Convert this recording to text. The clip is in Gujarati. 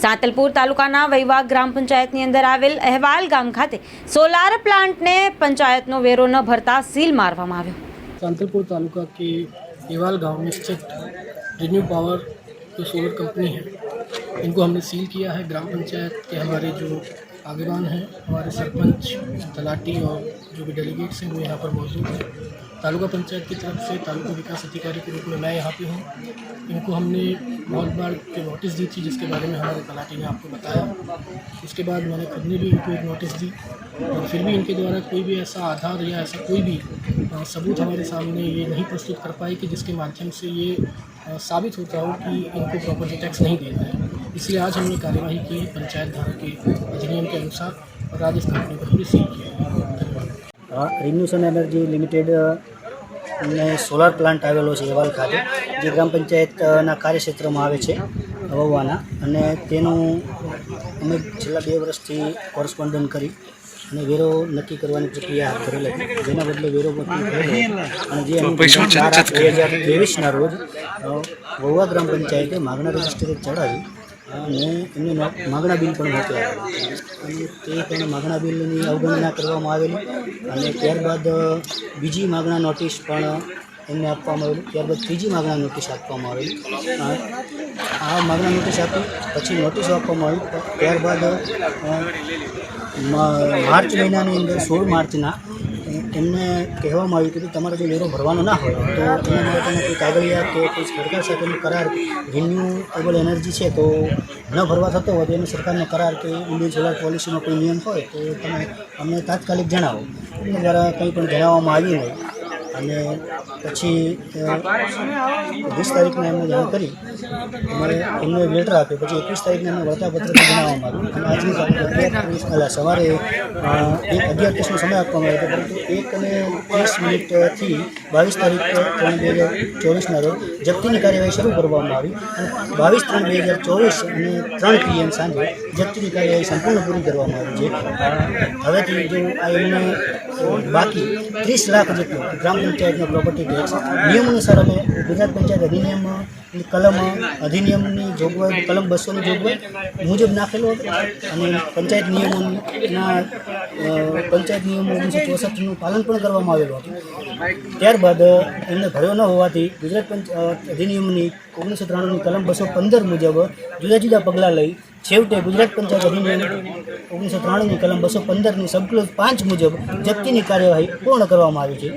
સાંતલપુર તાલુકાના વૈવાગ ગ્રામ પંચાયતની અંદર આવેલ અહેવાલ ગામ ખાતે સોલાર પ્લાન્ટને પંચાયતનો વેરો ન ભરતા સીલ મારવામાં આવ્યો सांतलपुर तालुका के देवाल गांव में स्थित रिन्यू पावर जो सोलर कंपनी है इनको हमने सील किया है ग्राम पंचायत के हमारे जो आगेवान हैं हमारे सरपंच, तलाटी और जो भी डेलीगेट्स हैं वो यहाँ पर मौजूद हैं। तालुका पंचायत की तरफ़ से तालुका विकास अधिकारी के रूप में मैं यहाँ पे हूँ। इनको हमने बहुत बार जो नोटिस दी थी, जिसके बारे में हमारे तलाटी ने आपको बताया। उसके बाद मैंने खुद ने भी इनको एक नोटिस दी। और फिर भी इनके द्वारा कोई भी ऐसा आधार या ऐसा कोई भी सबूत हमारे सामने ये नहीं प्रस्तुत कर पाए कि जिसके माध्यम से ये साबित होता हो कि इनको प्रॉपर्टी टैक्स नहीं देना है इसलिए आज हमने कार्यवाही की है पंचायत धारा के अधिनियम के अनुसार और आज इस कंपनी को हमने सील किया है धन्यवाद રિન્યુશન એનર્જી લિમિટેડ ને સોલાર પ્લાન્ટ આવેલો છે એવાલ ખાતે જે ગ્રામ પંચાયતના કાર્યક્ષેત્રમાં આવે છે વવાના અને તેનું અમે છેલ્લા બે વર્ષથી કોરસ્પોન્ડન્ટ કરી અને વેરો નક્કી કરવાની પ્રક્રિયા હાથ ધરેલ હતી જેના બદલે વેરો નક્કી થયેલો અને જે અમે બાર બે હજાર ત્રેવીસના રોજ અ, વવા ગ્રામ પંચાયતે માગણા રજિસ્ટરે ચડાવી અને એમને માગણા બિલ પણ મોકલાવેલું અને તે પણ માગણા બિલની અવગણના કરવામાં આવેલી અને ત્યારબાદ બીજી માગણા નોટિસ પણ એમને આપવામાં આવેલી. ત્યારબાદ ત્રીજી માગણા નોટિસ આપવામાં આવેલી. આ માગણા નોટિસ આપી પછી નોટિસ આપવામાં આવી. ત્યારબાદ માર્ચ મહિનાની અંદર સોળ માર્ચના એમને કહેવામાં આવ્યું કે તમારે જો વેરો ભરવાનો ના હોય, તો એના માટે તમે કોઈ કાગળિયા કે કોઈ સરકાર સાથેનો કરાર રિન્યુએબલ એનર્જી છે, તો ન ભરવા થતો હોય તો એને સરકારનો કરાર કે ઇન્ડિયન સોલાર પોલિસીનો કોઈ નિયમ હોય, તો તમે અમને તાત્કાલિક જણાવો. દ્વારા કંઈ પણ જણાવવામાં આવ્યું નહીં અને પછી વીસ તારીખને એમને જાણ કરી. અમારે એમનું એક લેટર આપ્યો. પછી એકવીસ તારીખને એમને વર્તાપત્ર જણાવવામાં આવ્યું. અને આજની તારીખ સવારે એક અગિયાર ત્રીસનો સમય આપવામાં આવ્યો પરંતુ એક અને ત્રીસ મિનિટથી બાવીસ તારીખ ત્રણ બે હજાર ચોવીસના રોજ જપ્તીની કાર્યવાહી શરૂ કરવામાં આવી. અને બાવીસ ત્રણ બે હજાર ચોવીસ અને ત્રણ પીએમ સાંજે જપ્તીની કાર્યવાહી સંપૂર્ણ પૂરી કરવામાં આવી છે. હવેથી જો આ એમને બાકી ત્રીસ લાખ જેટલો ગ્રામ પંચાયતનો પ્રોપર્ટી ટેક્સ નિયમ અનુસાર અમે ગુજરાત પંચાયત અધિનિયમ કલમ, અધિનિયમની જોગવાઈ, કલમ બસોની જોગવાઈ મુજબ નાખેલો હતો. અને પંચાયત નિયમોના પંચાયત નિયમો ઓગણીસો ચોસઠનું પાલન પણ કરવામાં આવેલું હતું. ત્યારબાદ એમને ભર્યો ન હોવાથી ગુજરાત પંચ અધિનિયમની ઓગણીસો ત્રાણુંની કલમ બસો પંદર મુજબ જુદા જુદા પગલાં લઈ છેવટે ગુજરાત પંચાયત અધિનિયમ ઓગણીસો ત્રાણુંની કલમ બસો પંદરની સબક્લોઝ પાંચ મુજબ જપ્તીની કાર્યવાહી પૂર્ણ કરવામાં આવી છે.